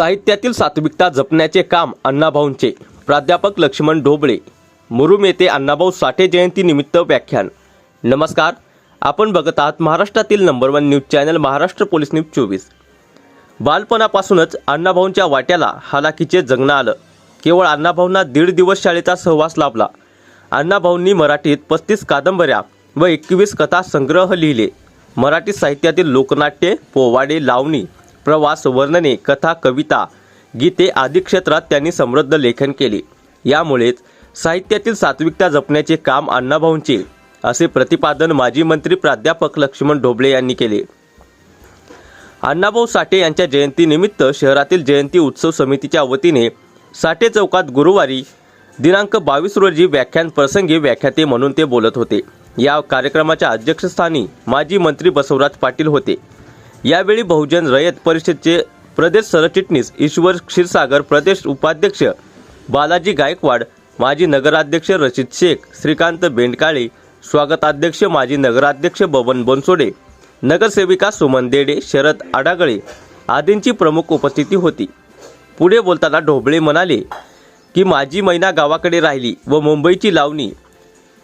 साहित्यातील सात्विकता जपण्याचे काम अण्णाभाऊंचे. प्राध्यापक लक्ष्मण ढोबळे. मुरुम येथे अण्णाभाऊ साठे जयंतीनिमित्त व्याख्यान. नमस्कार. आपण बघत आहात महाराष्ट्रातील number one news channel Maharashtra police news चोवीस. बालपणापासूनच अण्णाभाऊंच्या वाट्याला हालाकीचे जगणं आलं. केवळ अण्णाभाऊंना दीड दिवस शाळेचा सहवास लाभला. अण्णाभाऊंनी मराठीत पस्तीस कादंबऱ्या व एकवीस कथा संग्रह लिहिले. मराठी साहित्यातील लोकनाट्ये पोवाडे लावणी प्रवास वर्णने कथा कविता गीते आदी क्षेत्रात त्यांनी समृद्ध लेखन केले. यामुळेच साहित्यातील सात्विकता जपण्याचे काम अण्णाभाऊंचे असे प्रतिपादन माजी मंत्री प्राध्यापक लक्ष्मण ढोबळे यांनी केले. अण्णाभाऊ साठे यांच्या जयंतीनिमित्त शहरातील जयंती उत्सव समितीच्या वतीने साठे चौकात गुरुवारी दिनांक बावीस रोजी व्याख्यान प्रसंगी व्याख्याते म्हणून ते बोलत होते. या कार्यक्रमाच्या अध्यक्षस्थानी माजी मंत्री बसवराज पाटील होते. यावेळी बहुजन रयत परिषदचे प्रदेश सरचिटणीस ईश्वर क्षीरसागर प्रदेश उपाध्यक्ष बालाजी गायकवाड माजी नगराध्यक्ष रशीद शेख श्रीकांत बेंडकाळे स्वागताध्यक्ष माजी नगराध्यक्ष बबन बनसोडे नगरसेविका सुमन देडे शरद आडागळे आदींची प्रमुख उपस्थिती होती. पुढे बोलताना ढोबळे म्हणाले की माझी मैना गावाकडे राहिली व मुंबईची लावणी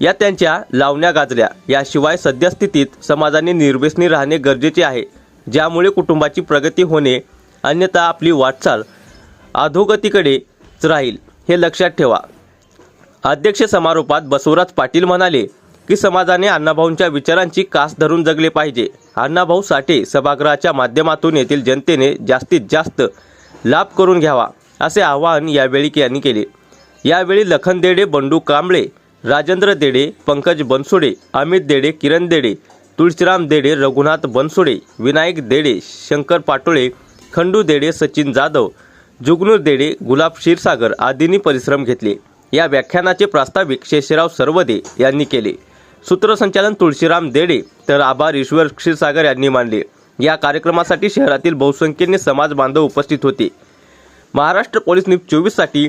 या त्यांच्या लावण्या गाजल्या. याशिवाय सद्यस्थितीत समाजाने निर्व्यसनी राहणे गरजेचे आहे. ज्यामुळे कुटुंबाची प्रगती होणे अन्यथा आपली वाटचाल अधोगतीकडेच राहील हे लक्षात ठेवा. अध्यक्ष समारोपात बसवराज पाटील म्हणाले की समाजाने अण्णाभाऊंच्या विचारांची कास धरून जगले पाहिजे. अण्णाभाऊ साठे सभागृहाच्या माध्यमातून येथील जनतेने जास्तीत जास्त लाभ करून घ्यावा असे आवाहन यावेळी यांनी केले. यावेळी लखन देडे बंडू कांबळे राजेंद्र देडे पंकज बनसोडे अमित देडे किरण देडे तुळशीराम देडे रघुनाथ बनसोडे विनायक देडे शंकर पाटोळे खंडू देडे सचिन जाधव जुगनूर देडे गुलाब क्षीरसागर आदींनी परिश्रम घेतले. या व्याख्यानाचे प्रास्ताविक शेषराव सर्वदे यांनी केले. सूत्रसंचालन तुळशीराम देडे तर आभार ईश्वर क्षीरसागर यांनी मानले. या कार्यक्रमासाठी शहरातील बहुसंख्येने समाज बांधव उपस्थित होते. महाराष्ट्र पोलीस न्यूज चोवीससाठी